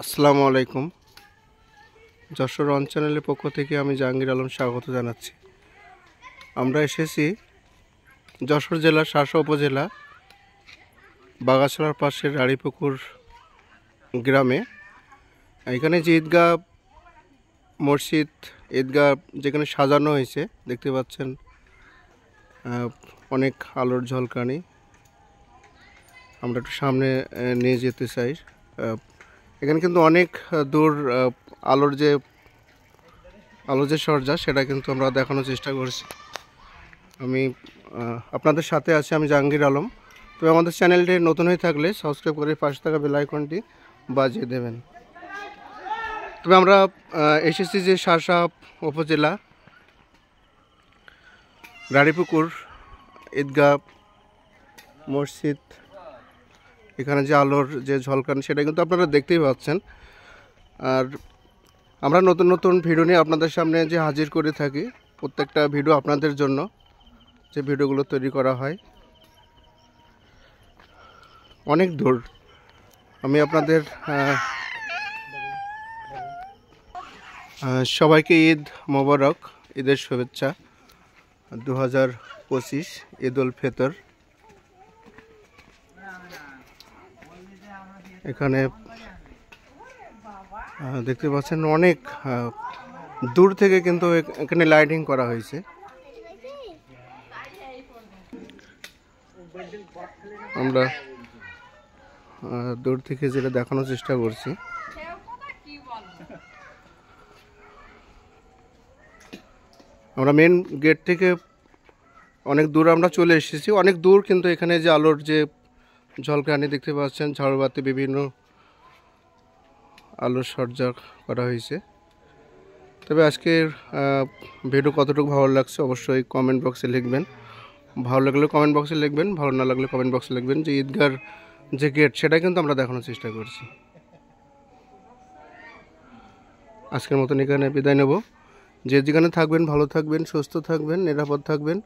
আসসালামু আলাইকুম। যশোর অন চ্যানেলের পক্ষ থেকে আমি জাহাঙ্গীর আলম স্বাগত জানাচ্ছি। আমরা এসেছি যশোর জেলার শাসা উপজেলা বাগাছড়ার পাশের রাড়িপুকুর গ্রামে। এখানে যে ঈদগাহ মসজিদ, ঈদগাহ যেখানে সাজানো হয়েছে, দেখতে পাচ্ছেন অনেক আলোর ঝলকানি। আমরা একটু সামনে নিয়ে যেতে চাই। এখানে কিন্তু অনেক দূর আলোর যে আলোর যে সজ্জা সেটা কিন্তু আমরা দেখানোর চেষ্টা করছি। আমি আপনাদের সাথে আছি আমি জাহাঙ্গীর আলম। তবে আমাদের চ্যানেলটি নতুন হয়ে থাকলে সাবস্ক্রাইব করে পাশে থাকা বেল আইকনটি বাজিয়ে দেবেন। তবে আমরা এসেছি যে শাসা উপজেলা, গাড়িপুকুর, ঈদগাহ, মসজিদ এখানে যে আলোর যে ঝলকান, সেটা কিন্তু আপনারা দেখতেই পাচ্ছেন। আর আমরা নতুন নতুন ভিডিও নিয়ে আপনাদের সামনে যে হাজির করে থাকি, প্রত্যেকটা ভিডিও আপনাদের জন্য যে ভিডিওগুলো তৈরি করা হয়। অনেক দূর। আমি আপনাদের সবাইকে ঈদ মোবারক, ঈদের শুভেচ্ছা। দু হাজার পঁচিশ ঈদ উল ফেতর। এখানে দেখতে পাচ্ছেন অনেক দূর থেকে কিন্তু এখানে লাইটিং করা হয়েছে। আমরা দূর থেকে যেটা দেখানোর চেষ্টা করছি। আমরা মেন গেট থেকে অনেক দূর আমরা চলে এসেছি। অনেক দূর কিন্তু এখানে যে আলোর যে ঝলকানি দেখতে পাচ্ছেন, ঝাড়বাতি বিভিন্ন আলোর সজ্জা করা হয়েছে। তবে আজকের ভিডিও কতটুকু ভালো লাগছে অবশ্যই কমেন্ট বক্সে লিখবেন। ভালো লাগলে কমেন্ট বক্সে লিখবেন, ভালো না লাগলে কমেন্ট বক্সে লিখবেন যে ঈদগার যে গেট সেটা কিন্তু আমরা দেখানোর চেষ্টা করছি। আজকের মতন এখানে বিদায় নেব। যে যেখানে থাকবেন, ভালো থাকবেন, সুস্থ থাকবেন, নিরাপদ থাকবেন।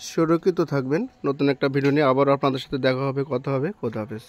সুরক্ষিত থাকবেন। নতুন একটা ভিডিও নিয়ে আবার আপনাদের সাথে দেখা হবে, কথা হবে। খোদা হাফেজ।